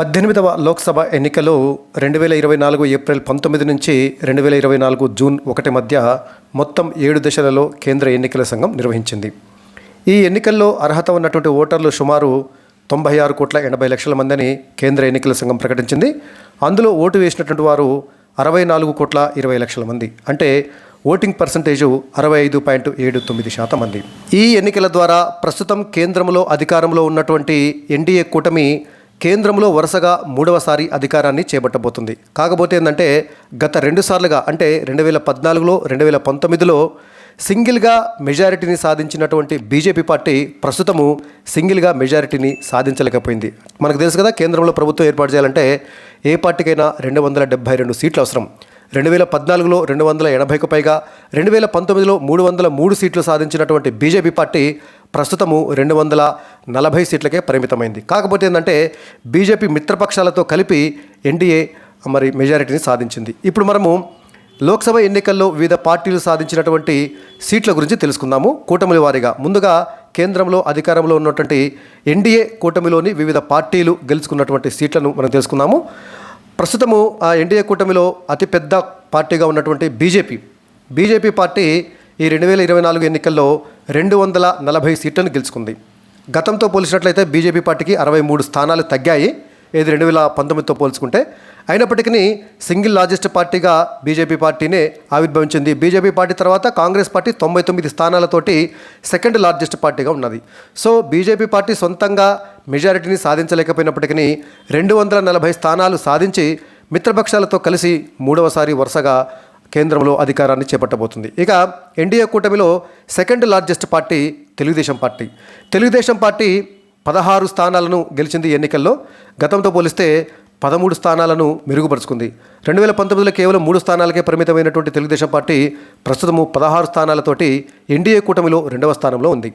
పద్దెనిమిదవ లోక్సభ ఎన్నికలు రెండు వేల ఇరవై నాలుగు ఏప్రిల్ పంతొమ్మిది నుంచి రెండు వేల ఇరవై నాలుగు జూన్ ఒకటి మధ్య మొత్తం ఏడు దశలలో కేంద్ర ఎన్నికల సంఘం నిర్వహించింది. ఈ ఎన్నికల్లో అర్హత ఉన్నటువంటి ఓటర్లు సుమారు తొంభై ఆరు కోట్ల ఎనభై లక్షల మందని కేంద్ర ఎన్నికల సంఘం ప్రకటించింది. అందులో ఓటు వేసినటువంటి వారు అరవై నాలుగు కోట్ల ఇరవై లక్షల మంది. అంటే ఓటింగ్ పర్సంటేజు అరవై ఐదు పాయింట్ ఏడు తొమ్మిది శాతం మంది. ఈ ఎన్నికల ద్వారా ప్రస్తుతం కేంద్రంలో అధికారంలో ఉన్నటువంటి ఎన్డీఏ కూటమి కేంద్రంలో వరుసగా మూడవసారి అధికారాన్ని చేపట్టబోతుంది. కాకపోతే ఏంటంటే గత రెండు సార్లుగా అంటే రెండు వేల పద్నాలుగులో రెండు వేల పంతొమ్మిదిలో సింగిల్గా మెజారిటీని సాధించినటువంటి బీజేపీ పార్టీ ప్రస్తుతము సింగిల్గా మెజారిటీని సాధించలేకపోయింది. మనకు తెలుసు కదా కేంద్రంలో ప్రభుత్వం ఏర్పాటు చేయాలంటే ఏ పార్టీకైనా రెండు వందల డెబ్బై రెండు సీట్లు అవసరం. రెండు వేల పద్నాలుగులో రెండు వందల ఎనభైకు పైగా రెండు వేల పంతొమ్మిదిలో మూడు వందల మూడు సీట్లు సాధించినటువంటి బీజేపీ పార్టీ ప్రస్తుతము రెండు వందల నలభై సీట్లకే పరిమితమైంది. కాకపోతే ఏంటంటే బీజేపీ మిత్రపక్షాలతో కలిపి ఎన్డీఏ మరి మెజారిటీని సాధించింది. ఇప్పుడు మనము లోక్సభ ఎన్నికల్లో వివిధ పార్టీలు సాధించినటువంటి సీట్ల గురించి తెలుసుకుందాము. కూటమిల వారీగా ముందుగా కేంద్రంలో అధికారంలో ఉన్నటువంటి ఎన్డీఏ కూటమిలోని వివిధ పార్టీలు గెలుచుకున్నటువంటి సీట్లను మనం తెలుసుకుందాము. ప్రస్తుతము ఆ ఎన్డీఏ కూటమిలో అతిపెద్ద పార్టీగా ఉన్నటువంటి బీజేపీ. బీజేపీ పార్టీ ఈ రెండు వేల ఇరవై నాలుగు ఎన్నికల్లో రెండు వందల నలభై సీట్లను గెలుచుకుంది. గతంతో పోల్చినట్లయితే బీజేపీ పార్టీకి అరవై మూడు స్థానాలు తగ్గాయి. ఏది రెండు వేల పంతొమ్మిదితో పోల్చుకుంటే అయినప్పటికీ సింగిల్ లార్జెస్ట్ పార్టీగా బీజేపీ పార్టీనే ఆవిర్భవించింది. బీజేపీ పార్టీ తర్వాత కాంగ్రెస్ పార్టీ తొంభై తొమ్మిది స్థానాలతోటి సెకండ్ లార్జెస్ట్ పార్టీగా ఉన్నది. సో బీజేపీ పార్టీ సొంతంగా మెజారిటీని సాధించలేకపోయినప్పటికీ రెండు వందల నలభై స్థానాలు సాధించి మిత్రపక్షాలతో కలిసి మూడవసారి వరుసగా కేంద్రంలో అధికారాన్ని చేపట్టబోతుంది. ఇక ఎన్డీఏ కూటమిలో second largest party Telugu Desam party. Telugu Desam party పదహారు స్థానాలను గెలిచింది ఎన్నికల్లో. గతంతో పోలిస్తే పదమూడు స్థానాలను మెరుగుపరుచుకుంది. రెండు వేల పంతొమ్మిదిలో కేవలం మూడు స్థానాలకే పరిమితమైనటువంటి తెలుగుదేశం పార్టీ ప్రస్తుతము పదహారు స్థానాలతోటి ఎన్డీఏ కూటమిలో రెండవ స్థానంలో ఉంది.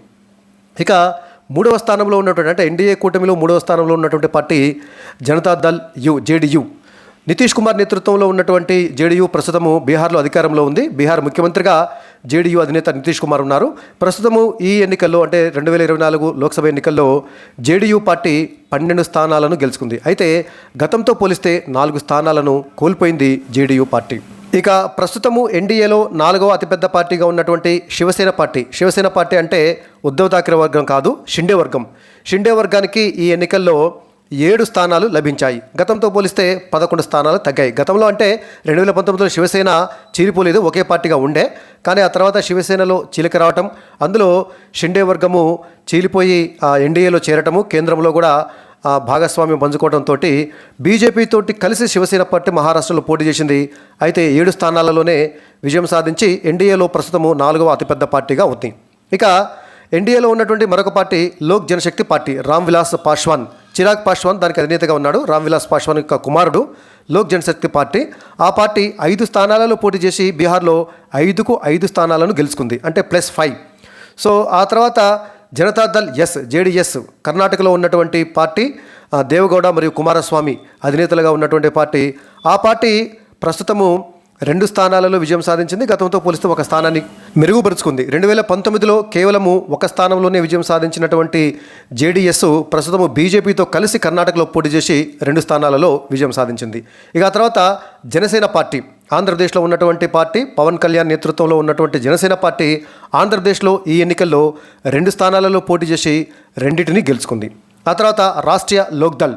ఇక మూడవ స్థానంలో ఉన్నటువంటి అంటే ఎన్డీఏ కూటమిలో మూడవ స్థానంలో ఉన్నటువంటి party Janata Dal U JDU Nitish Kumar నేతృత్వంలో ఉన్నటువంటి జేడీయూ ప్రస్తుతము బీహార్లో అధికారంలో ఉంది. బీహార్ ముఖ్యమంత్రిగా జేడీయూ అధినేత నితీష్ కుమార్ ఉన్నారు. ప్రస్తుతము ఈ ఎన్నికల్లో అంటే రెండు వేల ఇరవై నాలుగు లోక్సభ ఎన్నికల్లో జేడీయూ పార్టీ పన్నెండు స్థానాలను గెలుచుకుంది. అయితే గతంతో పోలిస్తే నాలుగు స్థానాలను కోల్పోయింది జేడీయూ పార్టీ. ఇక ప్రస్తుతము ఎన్డీఏలో నాలుగవ అతిపెద్ద పార్టీగా ఉన్నటువంటి శివసేన పార్టీ. శివసేన పార్టీ అంటే ఉద్ధవ్ థాకరే వర్గం కాదు షిండే వర్గం. షిండే వర్గానికి ఈ ఎన్నికల్లో ఏడు స్థానాలు లభించాయి. గతంతో పోలిస్తే పదకొండు స్థానాలు తగ్గాయి. గతంలో అంటే రెండు వేల పంతొమ్మిదిలో శివసేన చీరిపోలేదు ఒకే పార్టీగా ఉండే. కానీ ఆ తర్వాత శివసేనలో చీలిక రావటం అందులో షిండే వర్గము చీలిపోయి ఎన్డీఏలో చేరటము కేంద్రంలో కూడా ఆ భాగస్వామ్యం పంచుకోవడంతో బీజేపీతో కలిసి శివసేన పార్టీ మహారాష్ట్రలో పోటీ చేసింది. అయితే ఏడు స్థానాలలోనే విజయం సాధించి ఎన్డీఏలో ప్రస్తుతము నాలుగవ అతిపెద్ద పార్టీగా ఉంది. ఇక ఎన్డీఏలో ఉన్నటువంటి మరొక పార్టీ లోక్ జనశక్తి పార్టీ రామ్ విలాస్ పాశ్వాన్. చిరాగ్ పాశ్వాన్ దానికి అధినేతగా ఉన్నాడు. రామ్ విలాస్ పాశ్వాన్ యొక్క కుమారుడు. లోక్ జనశక్తి పార్టీ. ఆ పార్టీ ఐదు స్థానాలలో పోటీ చేసి బీహార్లో ఐదుకు ఐదు స్థానాలను గెలుచుకుంది. అంటే ప్లస్ ఫైవ్. సో ఆ తర్వాత జనతాదళ్ ఎస్ జేడిఎస్ కర్ణాటకలో ఉన్నటువంటి పార్టీ దేవగౌడ మరియు కుమారస్వామి అధినేతలుగా ఉన్నటువంటి పార్టీ. ఆ పార్టీ ప్రస్తుతము రెండు స్థానాలలో విజయం సాధించింది. గతంతో పోలిస్తే ఒక స్థానాన్ని మెరుగుపరుచుకుంది. రెండు వేల పంతొమ్మిదిలో కేవలము ఒక స్థానంలోనే విజయం సాధించినటువంటి జేడీఎస్ ప్రస్తుతము బీజేపీతో కలిసి కర్ణాటకలో పోటీ చేసి రెండు స్థానాలలో విజయం సాధించింది. ఇక ఆ తర్వాత జనసేన పార్టీ. ఆంధ్రప్రదేశ్లో ఉన్నటువంటి పార్టీ పవన్ కళ్యాణ్ నేతృత్వంలో ఉన్నటువంటి జనసేన పార్టీ ఆంధ్రప్రదేశ్లో ఈ ఎన్నికల్లో రెండు స్థానాలలో పోటీ చేసి రెండింటిని గెలుచుకుంది. ఆ తర్వాత రాష్ట్రీయ లోక్దల్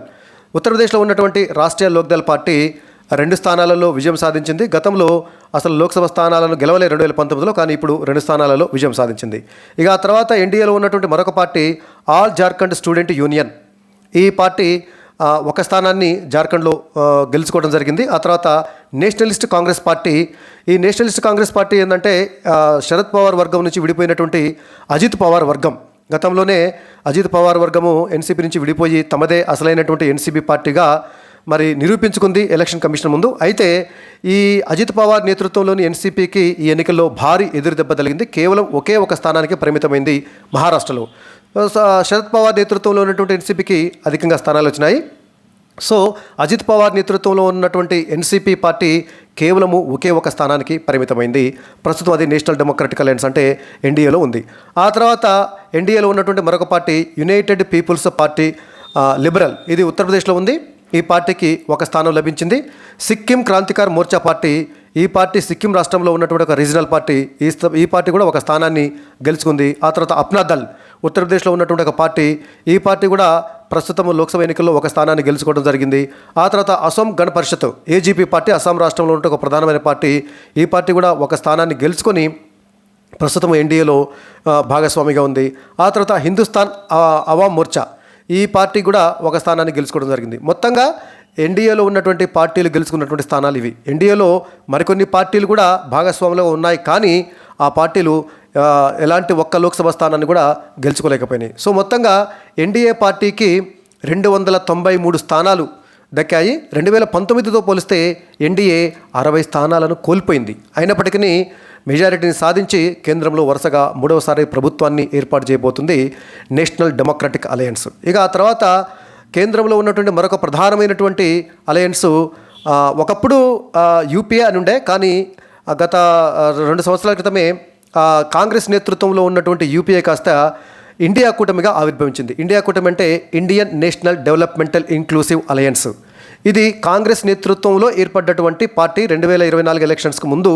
ఉత్తరప్రదేశ్లో ఉన్నటువంటి రాష్ట్రీయ లోక్దల్ పార్టీ రెండు స్థానాలలో విజయం సాధించింది. గతంలో అసలు లోక్సభ స్థానాలను గెలవలే రెండు వేల పంతొమ్మిదిలో కానీ ఇప్పుడు రెండు స్థానాలలో విజయం సాధించింది. ఇక ఆ తర్వాత ఎన్డీఏలో ఉన్నటువంటి మరొక party All Jharkhand Student Union. ఈ పార్టీ ఒక స్థానాన్ని జార్ఖండ్లో గెలుచుకోవడం జరిగింది. ఆ తర్వాత నేషనలిస్ట్ కాంగ్రెస్ పార్టీ. ఈ నేషనలిస్ట్ కాంగ్రెస్ పార్టీ ఏంటంటే శరద్ పవార్ వర్గం నుంచి విడిపోయినటువంటి అజిత్ పవార్ వర్గం. గతంలోనే అజిత్ పవార్ వర్గము ఎన్సీపీ నుంచి విడిపోయి తమదే అసలైనటువంటి ఎన్సీపీ పార్టీగా మరి నిరూపించుకుంది ఎలక్షన్ కమిషన్ ముందు. అయితే ఈ అజిత్ పవార్ నేతృత్వంలోని ఎన్సీపీకి ఈ ఎన్నికల్లో భారీ ఎదురు దెబ్బ తగిలింది. కేవలం ఒకే ఒక స్థానానికి పరిమితమైంది మహారాష్ట్రలో. స- శరద్ పవార్ నేతృత్వంలో ఉన్నటువంటి ఎన్సీపీకి అధికంగా స్థానాలు వచ్చినాయి. సో అజిత్ పవార్ నేతృత్వంలో ఉన్నటువంటి ఎన్సీపీ పార్టీ కేవలము ఒకే ఒక స్థానానికి పరిమితమైంది. ప్రస్తుతం అది నేషనల్ డెమోక్రటిక్ అలయన్స్ అంటే ఎన్డీఏలో ఉంది. ఆ తర్వాత ఎన్డీఏలో ఉన్నటువంటి మరొక party United People's Party Liberal. ఇది ఉత్తరప్రదేశ్లో ఉంది. ఈ పార్టీకి ఒక స్థానం లభించింది. సిక్కిం క్రాంతికార్ మోర్చా పార్టీ ఈ పార్టీ సిక్కిం రాష్ట్రంలో ఉన్నటువంటి ఒక రీజనల్ పార్టీ ఈ స్థ- ఈ పార్టీ కూడా ఒక స్థానాన్ని గెలుచుకుంది. ఆ తర్వాత అప్నా దల్ ఉత్తరప్రదేశ్లో ఉన్నటువంటి ఒక పార్టీ ఈ పార్టీ కూడా ప్రస్తుతం లోక్సభ ఎన్నికల్లో ఒక స్థానాన్ని గెలుచుకోవడం జరిగింది. ఆ తర్వాత అసోం గణ పరిషత్ ఏజీపీ పార్టీ అస్సాం రాష్ట్రంలో ఉన్న ఒక ప్రధానమైన పార్టీ ఈ పార్టీ కూడా ఒక స్థానాన్ని గెలుచుకొని ప్రస్తుతం ఎన్డీఏలో భాగస్వామిగా ఉంది. ఆ తర్వాత హిందుస్థాన్ అవామ్ మోర్చా ఈ పార్టీ కూడా ఒక స్థానాన్ని గెలుచుకోవడం జరిగింది. మొత్తంగా ఎన్డీఏలో ఉన్నటువంటి పార్టీలు గెలుచుకున్నటువంటి స్థానాలు ఇవి. ఎన్డీఏలో మరికొన్ని పార్టీలు కూడా భాగస్వాములుగా ఉన్నాయి. కానీ ఆ పార్టీలు ఎలాంటి ఒక్క లోక్సభ స్థానాన్ని కూడా గెలుచుకోలేకపోయినాయి. సో మొత్తంగా ఎన్డీఏ పార్టీకి రెండు వందల తొంభై మూడు స్థానాలు దక్కాయి. రెండు వేల పంతొమ్మిదితో పోలిస్తే ఎన్డీఏ అరవై స్థానాలను కోల్పోయింది. అయినప్పటికీ మెజారిటీని సాధించి కేంద్రంలో వరుసగా మూడవసారి ప్రభుత్వాన్ని ఏర్పాటు చేయబోతుంది నేషనల్ డెమోక్రటిక్ అలయన్స్. ఇక ఆ తర్వాత కేంద్రంలో ఉన్నటువంటి మరొక ప్రధానమైనటువంటి అలయన్స్ ఒకప్పుడు యూపీఏ అని ఉండే కానీ గత రెండు సంవత్సరాల క్రితమే కాంగ్రెస్ నేతృత్వంలో ఉన్నటువంటి యూపీఏ కాస్త ఇండియా కూటమిగా ఆవిర్భవించింది. ఇండియా కూటమి అంటే Indian National Developmental Inclusive Alliance. ఇది కాంగ్రెస్ నేతృత్వంలో ఏర్పడ్డటువంటి పార్టీ రెండు వేల ఇరవై నాలుగు ఎలక్షన్స్కు ముందు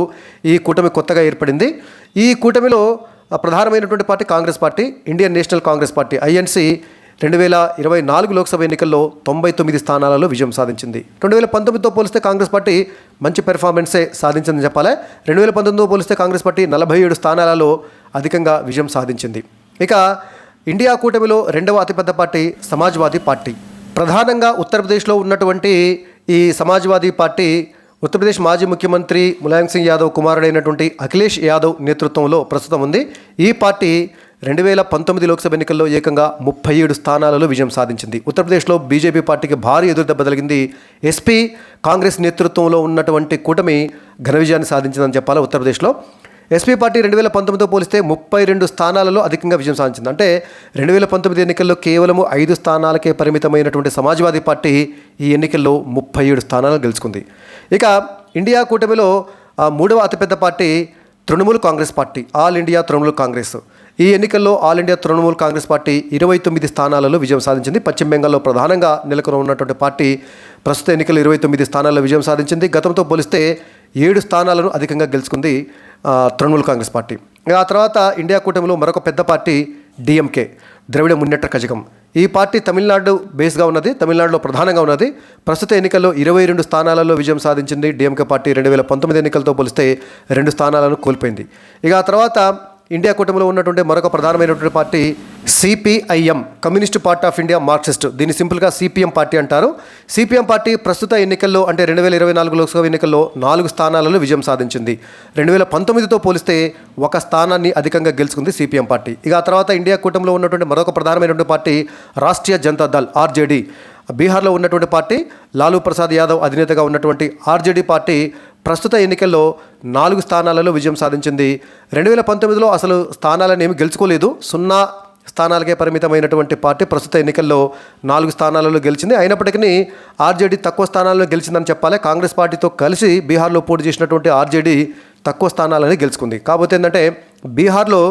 ఈ కూటమి కొత్తగా ఏర్పడింది. ఈ కూటమిలో ప్రధానమైనటువంటి party Congress party Indian National Congress party INC రెండు వేల ఇరవై నాలుగు లోక్సభ ఎన్నికల్లో తొంభై తొమ్మిది స్థానాలలో విజయం సాధించింది. రెండు వేల పంతొమ్మిదితో పోలిస్తే కాంగ్రెస్ పార్టీ మంచి పెర్ఫార్మెన్సే సాధించిందని చెప్పాలి. రెండు వేల పంతొమ్మిదితో పోలిస్తే కాంగ్రెస్ పార్టీ నలభై ఏడు స్థానాలలో అధికంగా విజయం సాధించింది. ఇక ఇండియా కూటమిలో రెండవ అతిపెద్ద పార్టీ సమాజ్వాదీ పార్టీ. ప్రధానంగా ఉత్తరప్రదేశ్లో ఉన్నటువంటి ఈ సమాజ్వాదీ పార్టీ ఉత్తరప్రదేశ్ మాజీ ముఖ్యమంత్రి ములాయం సింగ్ యాదవ్ కుమారుడైనటువంటి అఖిలేష్ యాదవ్ నేతృత్వంలో ప్రస్తుతం ఉంది. ఈ పార్టీ రెండు వేల పంతొమ్మిది లోక్సభ ఎన్నికల్లో ఏకంగా ముప్పై ఏడు స్థానాలలో విజయం సాధించింది. ఉత్తరప్రదేశ్లో బీజేపీ పార్టీకి భారీ ఎదురుదెబ్బ తగిలింది. ఎస్పీ కాంగ్రెస్ నేతృత్వంలో ఉన్నటువంటి కూటమి ఘన విజయాన్ని సాధించిందని చెప్పాలి ఉత్తరప్రదేశ్లో. ఎస్పీ పార్టీ రెండు వేల పంతొమ్మిదితో పోలిస్తే ముప్పై రెండు స్థానాలలో అధికంగా విజయం సాధించింది. అంటే రెండు వేల పంతొమ్మిది ఎన్నికల్లో కేవలము ఐదు స్థానాలకే పరిమితమైనటువంటి సమాజ్వాదీ పార్టీ ఈ ఎన్నికల్లో ముప్పై ఏడు స్థానాలు గెలుచుకుంది. ఇక ఇండియా కూటమిలో మూడవ అతిపెద్ద party Trinamool Congress party All India Trinamool Congress. ఈ ఎన్నికల్లో All India Trinamool Congress party ఇరవై తొమ్మిది స్థానాలలో విజయం సాధించింది. పశ్చిమ బెంగాల్లో ప్రధానంగా నెలకొని ఉన్నటువంటి పార్టీ ప్రస్తుత ఎన్నికల్లో ఇరవై తొమ్మిది స్థానాల్లో విజయం సాధించింది. గతంతో పోలిస్తే ఏడు స్థానాలను అధికంగా గెలుచుకుంది తృణమూల్ కాంగ్రెస్ పార్టీ. ఇక ఆ తర్వాత ఇండియా కూటమిలో మరొక పెద్ద పార్టీ డిఎంకే ద్రవిడ మున్నెట్ట కజకం. ఈ పార్టీ తమిళనాడు బేస్గా ఉన్నది తమిళనాడులో ప్రధానంగా ఉన్నది. ప్రస్తుత ఎన్నికల్లో ఇరవై రెండు స్థానాలలో విజయం సాధించింది డిఎంకే పార్టీ. రెండు వేల పంతొమ్మిది ఎన్నికలతో పోలిస్తే రెండు స్థానాలను కోల్పోయింది. ఇక ఆ తర్వాత ఇండియా కూటమిలో ఉన్నటువంటి మరొక ప్రధానమైనటువంటి party CPIM Communist Party of India Marxist దీన్ని సింపుల్గా సిపిఎం పార్టీ అంటారు. సిపిఎం పార్టీ ప్రస్తుత ఎన్నికల్లో అంటే రెండు వేల ఇరవై నాలుగు లోక్సభ ఎన్నికల్లో నాలుగు స్థానాలలో విజయం సాధించింది. రెండు వేల పంతొమ్మిదితో పోలిస్తే ఒక స్థానాన్ని అధికంగా గెలుచుకుంది సిపిఎం పార్టీ. ఇక ఆ తర్వాత ఇండియా కూటమిలో ఉన్నటువంటి మరొక ప్రధానమైనటువంటి పార్టీ రాష్ట్రీయ జనతా దళ్ ఆర్జేడీ బీహార్లో ఉన్నటువంటి పార్టీ లాలూ ప్రసాద్ యాదవ్ అధినేతగా ఉన్నటువంటి ఆర్జేడీ పార్టీ ప్రస్తుత ఎన్నికల్లో నాలుగు స్థానాలలో విజయం సాధించింది. రెండు వేల పంతొమ్మిదిలో అసలు స్థానాలను ఏమి గెలుచుకోలేదు. సున్నా స్థానాలకే పరిమితమైనటువంటి పార్టీ ప్రస్తుత ఎన్నికల్లో నాలుగు స్థానాలలో గెలిచింది. అయినప్పటికీ ఆర్జేడీ తక్కువ స్థానాలను గెలిచిందని చెప్పాలి. కాంగ్రెస్ పార్టీతో కలిసి బీహార్లో పోటీ చేసినటువంటి ఆర్జేడీ తక్కువ స్థానాలని గెలుచుకుంది. కాకపోతే ఏంటంటే బీహార్లో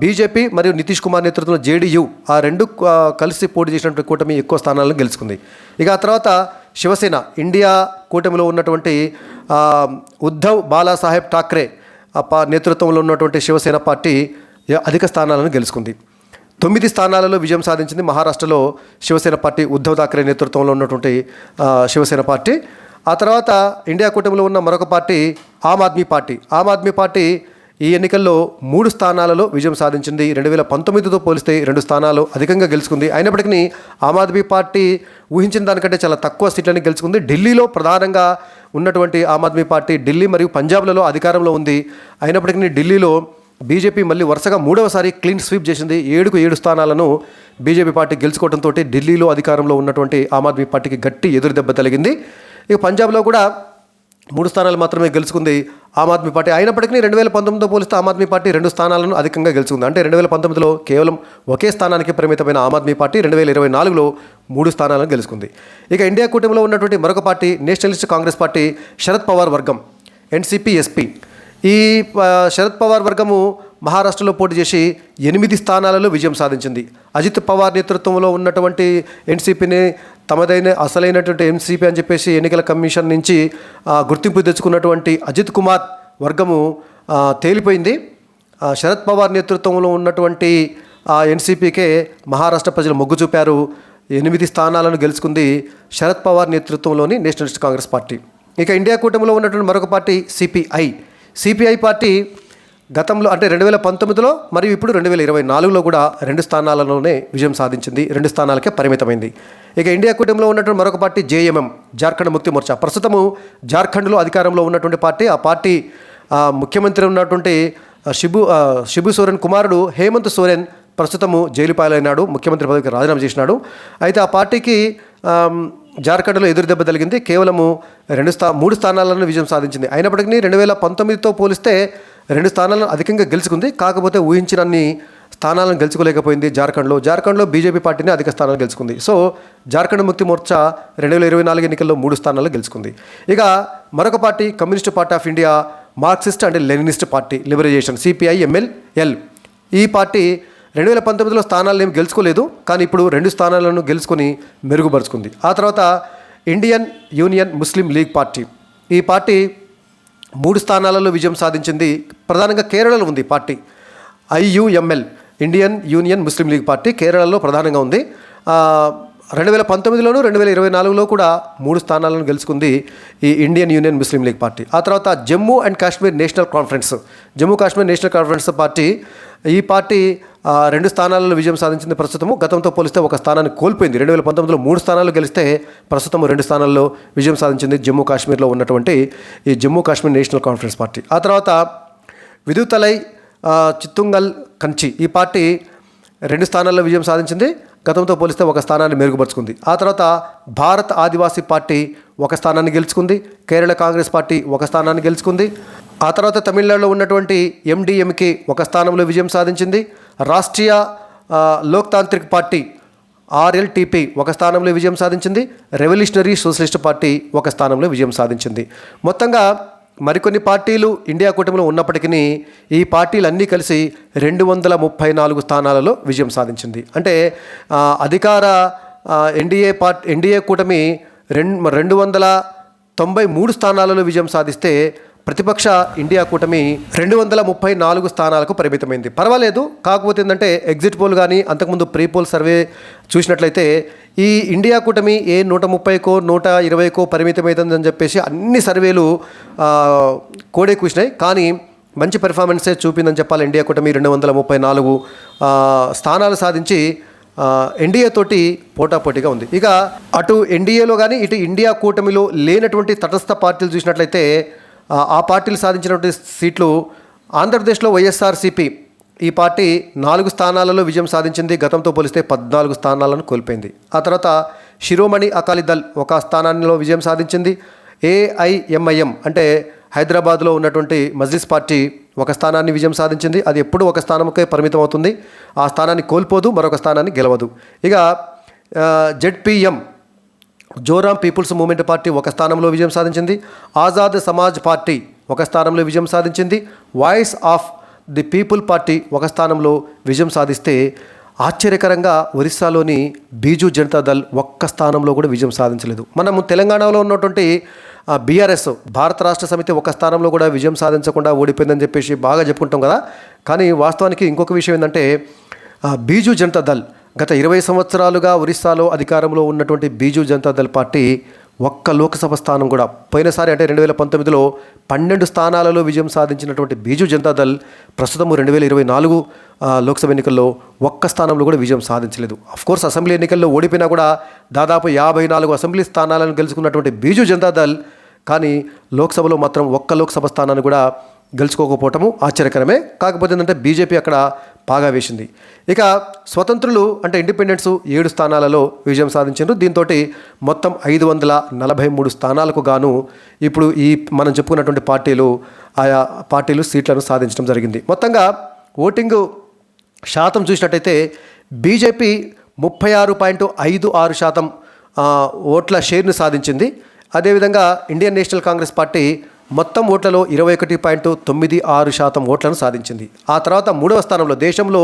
బీజేపీ మరియు నితీష్ కుమార్ నేతృత్వంలో జేడీయూ ఆ రెండు కలిసి పోటీ చేసినటువంటి కూటమి ఎక్కువ స్థానాలను గెలుచుకుంది. ఇక ఆ తర్వాత శివసేన ఇండియా కూటమిలో ఉన్నటువంటి ఉద్ధవ్ బాలాసాహెబ్ ఠాక్రే పా నేతృత్వంలో ఉన్నటువంటి శివసేన పార్టీ అధిక స్థానాలను గెలుచుకుంది. తొమ్మిది స్థానాలలో విజయం సాధించింది మహారాష్ట్రలో శివసేన పార్టీ ఉద్ధవ్ ఠాక్రే నేతృత్వంలో ఉన్నటువంటి శివసేన పార్టీ. ఆ తర్వాత ఇండియా కూటమిలో ఉన్న మరొక party Aam Aadmi party. Aam Aadmi party ఈ ఎన్నికల్లో మూడు స్థానాలలో విజయం సాధించింది. రెండు వేల పంతొమ్మిదితో పోలిస్తే రెండు స్థానాలు అధికంగా గెలుచుకుంది. అయినప్పటికీ ఆమ్ ఆద్మీ పార్టీ ఊహించిన దానికంటే చాలా తక్కువ సీట్లని గెలుచుకుంది. ఢిల్లీలో ప్రధానంగా ఉన్నటువంటి ఆమ్ ఆద్మీ పార్టీ ఢిల్లీ మరియు పంజాబ్లలో అధికారంలో ఉంది. అయినప్పటికీ ఢిల్లీలో బీజేపీ మళ్ళీ వరుసగా మూడవసారి క్లీన్ స్వీప్ చేసింది. ఏడుకు ఏడు స్థానాలను బీజేపీ పార్టీ గెలుచుకోవడంతో ఢిల్లీలో అధికారంలో ఉన్నటువంటి ఆమ్ ఆద్మీ పార్టీకి గట్టి ఎదురు దెబ్బ తగిలింది. ఇక పంజాబ్లో కూడా మూడు స్థానాలు మాత్రమే గెలుచుకుంది ఆమ్ ఆద్మీ పార్టీ. అయినప్పటికీ రెండు వేల పంతొమ్మిదితో పోలిస్తే ఆమ్ ఆద్మీ పార్టీ రెండు స్థానాలను అధికంగా గెలుచుకుంది. అంటే రెండు వేల పంతొమ్మిదిలో కేవలం ఒకే స్థానానికి పరిమితమైన ఆమ్ ఆద్మీ పార్టీ రెండు వేల ఇరవై నాలుగులో మూడు స్థానాలను గెలుచుకుంది. ఇక ఇండియా కూటమిలో ఉన్నటువంటి మరొక party Nationalist Congress Party Sharad Pawar వర్గం ఎన్సీపీ ఎస్పీ. ఈ శరద్ పవార్ వర్గము మహారాష్ట్రలో పోటీ చేసి ఎనిమిది స్థానాలలో విజయం సాధించింది. అజిత్ పవార్ నేతృత్వంలో ఉన్నటువంటి ఎన్సీపీని తమదైన అసలైనటువంటి ఎన్సీపీ అని చెప్పేసి ఎన్నికల కమిషన్ నుంచి గుర్తింపు తెచ్చుకున్నటువంటి అజిత్ కుమార్ వర్గము తేలిపోయింది. శరద్ పవార్ నేతృత్వంలో ఉన్నటువంటి ఆ ఎన్సీపీకే మహారాష్ట్ర ప్రజలు మొగ్గు చూపారు. ఎనిమిది స్థానాలను గెలుచుకుంది శరద్ పవార్ నేతృత్వంలోని నేషనలిస్ట్ కాంగ్రెస్ పార్టీ. ఇక ఇండియా కూటమిలో ఉన్నటువంటి మరొక పార్టీ సిపిఐ. సిపిఐ పార్టీ గతంలో అంటే రెండు వేల పంతొమ్మిదిలో మరియు ఇప్పుడు రెండు వేల ఇరవై నాలుగులో కూడా రెండు స్థానాలలోనే విజయం సాధించింది. రెండు స్థానాలకే పరిమితమైంది. ఇక ఇండియా కూటమిలో ఉన్నటువంటి మరొక పార్టీ జేఎంఎం జార్ఖండ్ ముక్తి మోర్చా. ప్రస్తుతము జార్ఖండ్లో అధికారంలో ఉన్నటువంటి పార్టీ ఆ పార్టీ ముఖ్యమంత్రి ఉన్నటువంటి శిబు శిబు సోరెన్ కుమారుడు హేమంత్ సోరెన్ ప్రస్తుతము జైలు పాలైనాడు ముఖ్యమంత్రి పదవికి రాజీనామా చేసినాడు. అయితే ఆ పార్టీకి జార్ఖండ్లో ఎదురు దెబ్బ తగిలింది. కేవలము రెండు స్థా మూడు స్థానాలను విజయం సాధించింది. అయినప్పటికీ రెండు వేల పంతొమ్మిదితో పోలిస్తే రెండు స్థానాలను అధికంగా గెలుచుకుంది. కాకపోతే ఊహించినన్ని స్థానాలను గెలుచుకోలేకపోయింది జార్ఖండ్లో. జార్ఖండ్లో బీజేపీ పార్టీని అధిక స్థానాలు గెలుచుకుంది. సో జార్ఖండ్ ముక్తి మోర్చా రెండు వేల ఇరవై నాలుగు ఎన్నికల్లో మూడు స్థానాలు గెలుచుకుంది. ఇక మరొక party Communist Party of India Marxist and Leninist party liberation CPI MLL ఈ పార్టీ రెండు వేల పంతొమ్మిదిలో స్థానాలను ఏమి గెలుచుకోలేదు కానీ ఇప్పుడు రెండు స్థానాలను గెలుచుకొని మెరుగుపరుచుకుంది. ఆ తర్వాత Indian Union Muslim League party. ఈ పార్టీ మూడు స్థానాలలో విజయం సాధించింది. ప్రధానంగా కేరళలో ఉంది party. IUML Indian Union Muslim League party కేరళలో ప్రధానంగా ఉంది. రెండు వేల పంతొమ్మిదిలోను రెండు వేల ఇరవై నాలుగులో కూడా మూడు స్థానాలను గెలుచుకుంది ఈ Indian Union Muslim League party. ఆ తర్వాత Jammu and Kashmir National Conference. Jammu Kashmir National Conference party ఈ పార్టీ రెండు స్థానాలలో విజయం సాధించింది ప్రస్తుతము. గతంతో పోలిస్తే ఒక స్థానాన్ని కోల్పోయింది. రెండు వేల పంతొమ్మిదిలో మూడు స్థానాలు గెలిస్తే ప్రస్తుతం రెండు స్థానాల్లో విజయం సాధించింది జమ్మూ కాశ్మీర్లో ఉన్నటువంటి ఈ Jammu Kashmir National Conference party. ఆ తర్వాత విదుతలై చిత్తుంగల్ కంచి ఈ పార్టీ రెండు స్థానాల్లో విజయం సాధించింది. గతంతో పోలిస్తే ఒక స్థానాన్ని మెరుగుపరుచుకుంది. ఆ తర్వాత భారత్ ఆదివాసీ పార్టీ ఒక స్థానాన్ని గెలుచుకుంది. కేరళ కాంగ్రెస్ పార్టీ ఒక స్థానాన్ని గెలుచుకుంది. ఆ తర్వాత తమిళనాడులో ఉన్నటువంటి ఎండిఎంకి ఒక స్థానంలో విజయం సాధించింది. రాష్ట్రీయ లోక్తాంత్రిక్ పార్టీ ఆర్ఎల్టీపీ ఒక స్థానంలో విజయం సాధించింది. రెవల్యూషనరీ సోషలిస్ట్ పార్టీ ఒక స్థానంలో విజయం సాధించింది. మొత్తంగా మరికొన్ని పార్టీలు ఇండియా కూటమిలో ఉన్నప్పటికీ ఈ పార్టీలు అన్నీ కలిసి రెండు వందల ముప్పై నాలుగు స్థానాలలో విజయం సాధించింది. అంటే అధికార ఎన్డీఏ పార్టీ ఎన్డీఏ కూటమి రెండు రెండు వందల తొంభై మూడు స్థానాలలో విజయం సాధిస్తే ప్రతిపక్ష ఇండియా కూటమి రెండు వందల ముప్పై నాలుగు స్థానాలకు పరిమితమైంది. పర్వాలేదు కాకపోతే ఏంటంటే ఎగ్జిట్ పోల్ కానీ అంతకుముందు ప్రీ పోల్ సర్వే చూసినట్లయితే ఈ ఇండియా కూటమి ఏ నూట ముప్పైకో నూట ఇరవైకో పరిమితమైందని చెప్పేసి అన్ని సర్వేలు కోడే కూసినాయి. కానీ మంచి పెర్ఫార్మెన్సే చూపిందని చెప్పాలి ఇండియా కూటమి రెండు వందల ముప్పై నాలుగు స్థానాలు సాధించి ఎన్డీఏ తోటి పోటాపోటీగా ఉంది. ఇక అటు ఎన్డీఏలో కానీ ఇటు ఇండియా కూటమిలో లేనటువంటి తటస్థ పార్టీలు చూసినట్లయితే ఆ, పార్టీలు సాధించినటువంటి సీట్లు ఆంధ్రప్రదేశ్లో వైఎస్ఆర్సీపీ ఈ పార్టీ నాలుగు స్థానాలలో విజయం సాధించింది. గతంతో పోలిస్తే పద్నాలుగు స్థానాలను కోల్పోయింది. ఆ తర్వాత శిరోమణి అకాలీదళ్ ఒక స్థానాల్లో విజయం సాధించింది. ఏఐఎంఐఎం అంటే హైదరాబాద్లో ఉన్నటువంటి మజ్లిస్ పార్టీ ఒక స్థానాన్ని విజయం సాధించింది. అది ఎప్పుడూ ఒక స్థానంకే పరిమితం అవుతుంది ఆ స్థానాన్ని కోల్పోదు మరొక స్థానాన్ని గెలవదు. ఇక ZPM Zoram People's Movement party ఒక స్థానంలో విజయం సాధించింది. ఆజాద్ సమాజ్ పార్టీ ఒక స్థానంలో విజయం సాధించింది. Voice of the People Party ఒక స్థానంలో విజయం సాధిస్తే ఆశ్చర్యకరంగా ఒరిస్సాలోని బీజు జనతా దళ్ ఒక్క స్థానంలో కూడా విజయం సాధించలేదు. మనము తెలంగాణలో ఉన్నటువంటి బీఆర్ఎస్ భారత రాష్ట్ర సమితి ఒక స్థానంలో కూడా విజయం సాధించకుండా ఓడిపోయిందని చెప్పేసి బాగా చెప్పుకుంటాం కదా. కానీ వాస్తవానికి ఇంకొక విషయం ఏంటంటే బీజు జనతా దళ్ గత ఇరవై సంవత్సరాలుగా ఒరిస్సాలో అధికారంలో ఉన్నటువంటి బీజు జనతాదళ్ పార్టీ ఒక్క లోక్సభ స్థానం కూడా పోయినసారి అంటే రెండు వేల పంతొమ్మిదిలో పన్నెండు స్థానాలలో విజయం సాధించినటువంటి బీజు జనతాదళ్ ప్రస్తుతము ప్రస్తుతం రెండు వేల ఇరవై నాలుగు లోక్సభ ఎన్నికల్లో ఒక్క స్థానంలో కూడా విజయం సాధించలేదు. కోర్స్ అసెంబ్లీ ఎన్నికల్లో ఓడిపోయినా కూడా దాదాపు యాభై నాలుగు అసెంబ్లీ స్థానాలను గెలుచుకున్నటువంటి బీజు జనతాదళ్ కానీ లోక్సభలో మాత్రం ఒక్క లోక్సభ స్థానాన్ని కూడా గెలుచుకోకపోవటము ఆశ్చర్యకరమే. కాకపోతే ఏంటంటే బీజేపీ అక్కడ బాగా వేసింది. ఇక స్వతంత్రులు అంటే ఇండిపెండెన్స్ ఏడు స్థానాలలో విజయం సాధించారు దీంతో మొత్తం ఐదు వందల నలభై మూడు స్థానాలకు గాను ఇప్పుడు ఈ మనం చెప్పుకున్నటువంటి పార్టీలు ఆయా పార్టీలు సీట్లను సాధించడం జరిగింది. మొత్తంగా ఓటింగ్ శాతం చూసినట్టయితే బీజేపీ ముప్పై ఆరు పాయింట్ ఐదు ఆరు శాతం ఓట్ల షేర్ను సాధించింది. అదేవిధంగా ఇండియన్ నేషనల్ కాంగ్రెస్ పార్టీ మొత్తం ఓట్లలో ఇరవై ఒకటి పాయింట్ తొమ్మిది ఆరు శాతం ఓట్లను సాధించింది. ఆ తర్వాత మూడవ స్థానంలో దేశంలో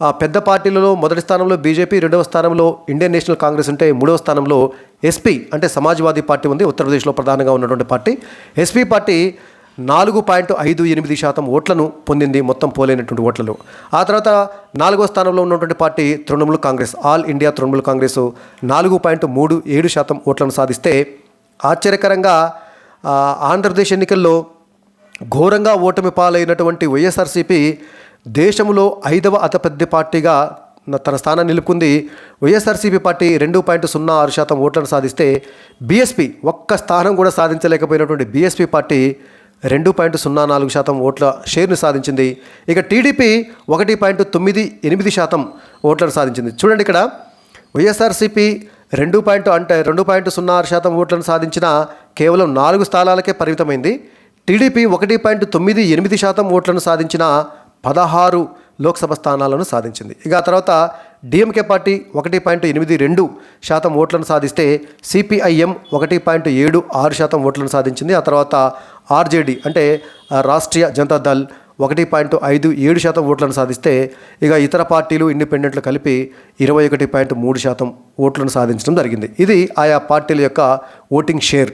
ఆ, పెద్ద పార్టీలలో మొదటి స్థానంలో బీజేపీ రెండవ స్థానంలో ఇండియన్ నేషనల్ కాంగ్రెస్ ఉంటే మూడవ స్థానంలో ఎస్పీ అంటే సమాజ్వాదీ పార్టీ ఉంది ఉత్తరప్రదేశ్లో ప్రధానంగా ఉన్నటువంటి పార్టీ. ఎస్పీ పార్టీ నాలుగు పాయింట్ ఐదు ఎనిమిది శాతం ఓట్లను పొందింది మొత్తం పోలైనటువంటి ఓట్లలో. ఆ తర్వాత నాలుగో స్థానంలో ఉన్నటువంటి party Trinamool Congress All India Trinamool Congress నాలుగు పాయింట్ మూడు ఏడు శాతం ఓట్లను సాధిస్తే ఆశ్చర్యకరంగా ఆంధ్రప్రదేశ్ ఎన్నికల్లో ఘోరంగా ఓటమి పాలైనటువంటి వైఎస్ఆర్సీపీ దేశంలో ఐదవ అతిపెద్ద పార్టీగా తన స్థానాన్ని నిలుపుకుంది. వైఎస్ఆర్సీపీ పార్టీ రెండు పాయింట్ సున్నా ఆరు శాతం ఓట్లను సాధిస్తే బీఎస్పీ ఒక్క స్థానం కూడా సాధించలేకపోయినటువంటి బీఎస్పీ పార్టీ రెండు పాయింట్ సున్నా నాలుగు శాతం ఓట్ల షేర్ను సాధించింది. ఇక టీడీపీ ఒకటి పాయింట్ తొమ్మిది ఎనిమిది శాతం ఓట్లను సాధించింది. చూడండి ఇక్కడ. వైఎస్ఆర్సీపీ రెండు పాయింట్ అంటే రెండు పాయింట్ సున్నా ఆరు శాతం ఓట్లను సాధించిన కేవలం నాలుగు స్థానాలకే పరిమితమైంది. టీడీపీ ఒకటి పాయింట్ తొమ్మిది ఎనిమిది శాతం ఓట్లను సాధించిన పదహారు లోక్సభ స్థానాలను సాధించింది. ఇక ఆ తర్వాత డిఎంకే పార్టీ ఒకటి పాయింట్ ఎనిమిది రెండు శాతం ఓట్లను సాధిస్తే సిపిఐఎం ఒకటి పాయింట్ ఏడు ఆరు శాతం ఓట్లను సాధించింది. ఆ తర్వాత ఆర్జేడి అంటే రాష్ట్రీయ జనతా దళ్ ఒకటి పాయింట్ ఐదు ఏడు శాతం ఓట్లను సాధిస్తే ఇక ఇతర పార్టీలు ఇండిపెండెంట్లు కలిపి ఇరవై ఒకటి పాయింట్ మూడు శాతం ఓట్లను సాధించడం జరిగింది. ఇది ఆయా పార్టీల యొక్క ఓటింగ్ షేర్.